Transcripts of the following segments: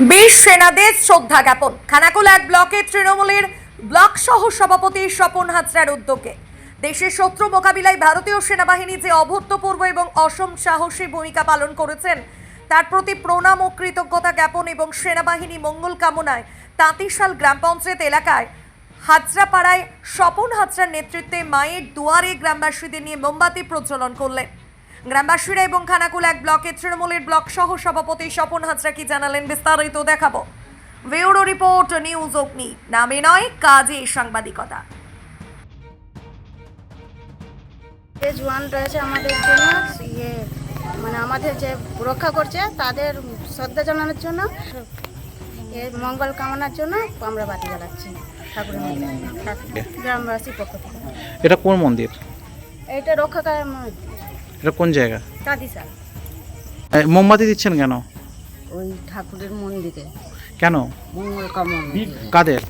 বীর সেনাদের শ্রদ্ধা জ্ঞাপন। খানাকুল এক ব্লকে তৃণমূলের ব্লক সহ সভাপতি স্বপন হাজরার উদ্যোগে। দেশের শত্রু মোকাবিলায় ভারতীয় সেনাবাহিনী যে অভূতপূর্ব এবং অসম সাহসী ভূমিকা পালন করেছেন, তার প্রতি প্রণাম ও কৃতজ্ঞতা জ্ঞাপন এবং সেনাবাহিনী মঙ্গল কামনায় তাঁতিশাল গ্রাম পঞ্চায়েত এলাকায় হাজরাপাড়ায় স্বপন হাজরার নেতৃত্বে মায়ের দুয়ারে গ্রামবাসীদের নিয়ে মোমবাতি প্রজ্বলন করলেন। গ্রামবাসীরা এবং খানাকুল এক ব্লকে তৃণমূলের ব্লক সহ সভাপতি স্বপন হাজরা কি জানালেন বিস্তারিত দেখাবো। ব্যুরো রিপোর্ট নিউজ অগ্নি। নামে নয় কাজে সাংবাদিকতা। যে জোয়ান রয়েছে আমাদের জন্য ইয়ে মানে আমাদের যে রক্ষা করছে তাদের শ্রদ্ধা জানানোর জন্য এর মঙ্গল কামনার জন্য আমরা বাতি জ্বালাচ্ছি ঠাকুরের মন্দিরে গ্রামবাসীর পক্ষ থেকে। এটা কোন মন্দির? এইটা রক্ষাকার মন্দির। এটা কোন জায়গা? কাদিসাল মোমবাতি দিচ্ছেন কেন? ওই ঠাকুরের মন্দিরে। কেন? মঙ্গল কামনা কাদের?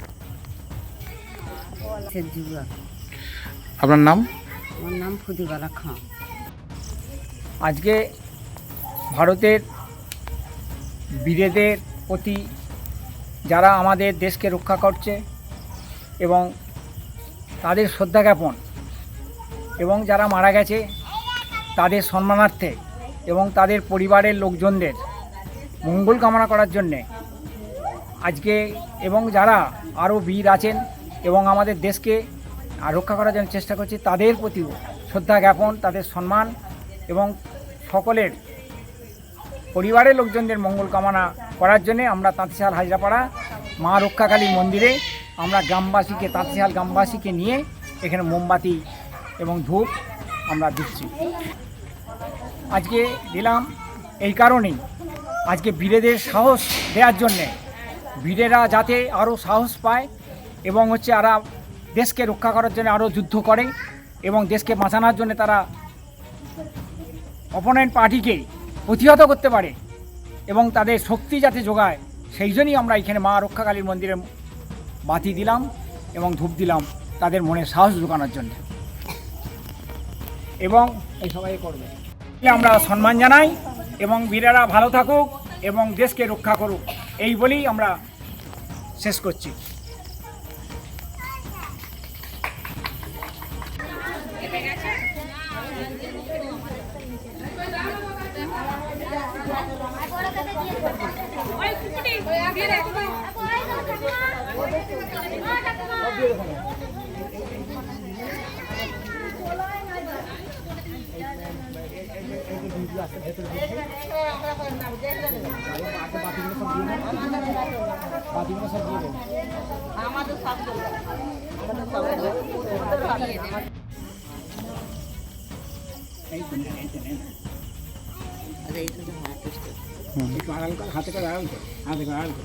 আপনার নাম? আমার নাম ফুদিবালা খাঁ। আজকে ভারতের বীরেদের প্রতি যারা আমাদের দেশকে রক্ষা করছে এবং তাদের শ্রদ্ধা জ্ঞাপন এবং যারা মারা গেছে তাদের সম্মানার্থে এবং তাদের পরিবারের লোকজনদের মঙ্গল কামনা করার জন্যে আজকে এবং যারা আরও বীর আছেন এবং আমাদের দেশকে রক্ষা করার জন্য চেষ্টা করছে, তাদের প্রতিও শ্রদ্ধা জ্ঞাপন, তাদের সম্মান এবং সকলের পরিবারের লোকজনদের মঙ্গল কামনা করার জন্যে আমরা তাঁতিশাল হাজরাপাড়া মা রক্ষাকালী মন্দিরে আমরা গ্রামবাসীকে, তাঁতিশাল গ্রামবাসীকে নিয়ে এখানে মোমবাতি এবং ধূপ আমরা দিচ্ছি। আজকে দিলাম এই কারণেই। আজকে বীরেদের সাহস দেওয়ার জন্যে বীরেরা যাতে আরও সাহস পায় এবং হচ্ছে আরা দেশকে রক্ষা করার জন্য আরও যুদ্ধ করে এবং দেশকে বাঁচানোর জন্য তারা অপোনেন্ট পার্টিকে প্রতিহত করতে পারে এবং তাদের শক্তি যাতে যোগায়, সেই জন্যই আমরা এখানে মা রক্ষাকালীর মন্দিরে বাতি দিলাম এবং ধূপ দিলাম তাদের মনে সাহস যোগানোর জন্য। এবং এই সবাই করবে। আমরা সম্মান জানাই এবং বীরেরা ভালো থাকুক এবং দেশকে রক্ষা করুক। এই বলেই আমরা শেষ করছি। একটু আড়াল কর হাতে করে আড়াল কর হাতে করে আড়াল কর।